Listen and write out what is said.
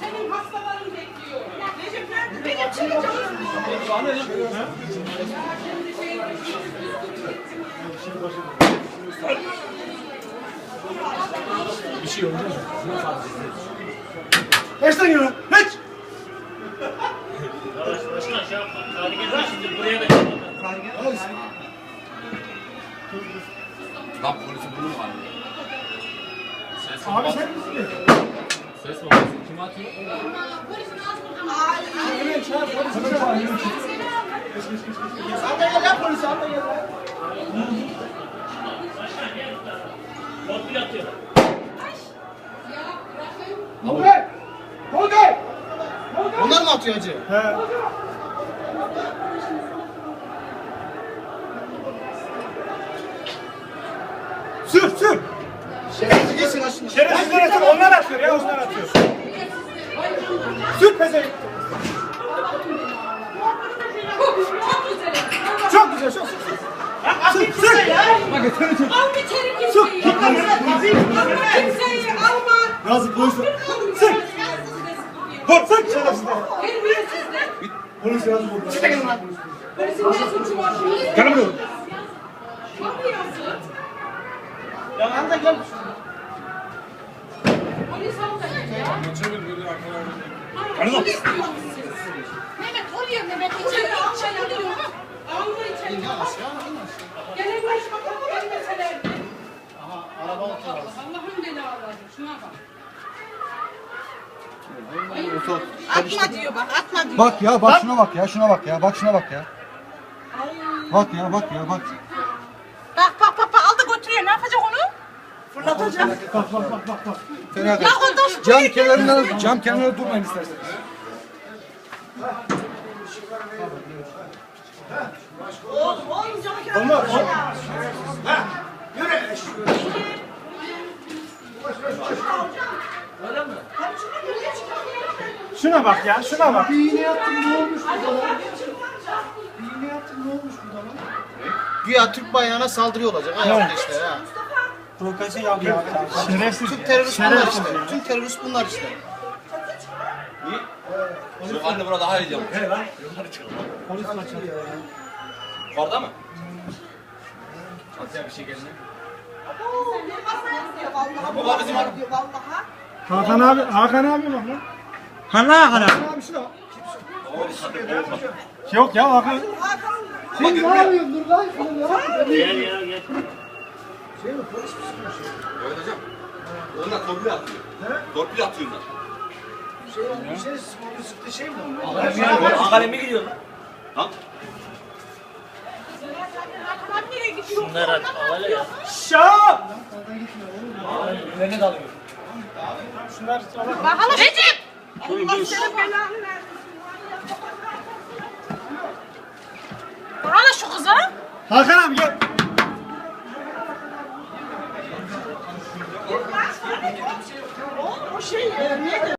Senin hastaların bekliyor. Recep nerede? Benim çıkacağım. Kaçtan yürü? Kaç! Yavaş başkan şey yapma. Hadi gelme şimdi buraya da gel. Lan polisi bunu mu? Ses Abi sen misin? Ses babası kim atıyor? Hemen çağır polisi çağır. Sen de gel lan polisi sen de gel lan. Torpil atıyor. Tolgay! Tolgay! Bunlar mı atıyor hacı? He. Sür sür. Şerefsizler atıyor onlar atıyor ya onlar atıyor. Sür pezeyi. Çok güzel. Çok güzel çok sür. Sür sür. Bak yeter sür. Al bir kimseyi. Alma kimseyi. Razı. Sür. Sür. Vur sür şerefsizler. Polis. Siz de gelin lan. Polisin ne suçu var? Gel buraya. Yanında gel. Polis almayın ya. Gel lan. Polis diyorsunuz siz. Mehmet oluyor Mehmet. İçeri. İçeri alıyor. Alma içeri. Gene boş bakalım gelmeselerdi. Aha araba atıyor. Allah'ın belaları. Şuna bak. Atma diyor bak atma diyor. Bak ya bak şuna bak ya şuna bak ya bak şuna bak ya. Bak ya bak ya. Bak Fırlatacak. Bak bak bak bak. bak. Fena Ya o da şu Cam kenarından cam kenarına durmayın isterseniz. Onlar o. Şuna bak ya şuna bak. Bir iğne yaptın ne olmuş burada lan? Bir iğne yaptın ne olmuş burada lan? Güya Türk bayrağına saldırı olacak. Ha yaptı işte ha. Provokasyon yapıyor. Şerefsiz. Tüm terörist bunlar işte. Tüm terörist bunlar işte. Şu anne burada daha heyecanlı. He lan. Polis maçı Orada mı? Çatıya bir şey gelmiyor. Baba bizim adam. Hakan abi, Hakan abi bak lan. Hakan Hakan abi. şuna bak. Yok ya Hakan. Sen ne yapıyorsun dur lan? Şunu ne yapıyorsun? Gel ya gel. Evet hocam. Onlar torpil atıyor. Torpil atıyorlar. Bir şey sıkıntı sıktı şey mi? Akademi gidiyor lan. Lan. Şunlar aç. Havale ya. Şah! Nereye dalıyor? Şunlar Recep. Allah senin belanı versin. Bana şu kıza. Hakan abi gel. мужчин, верните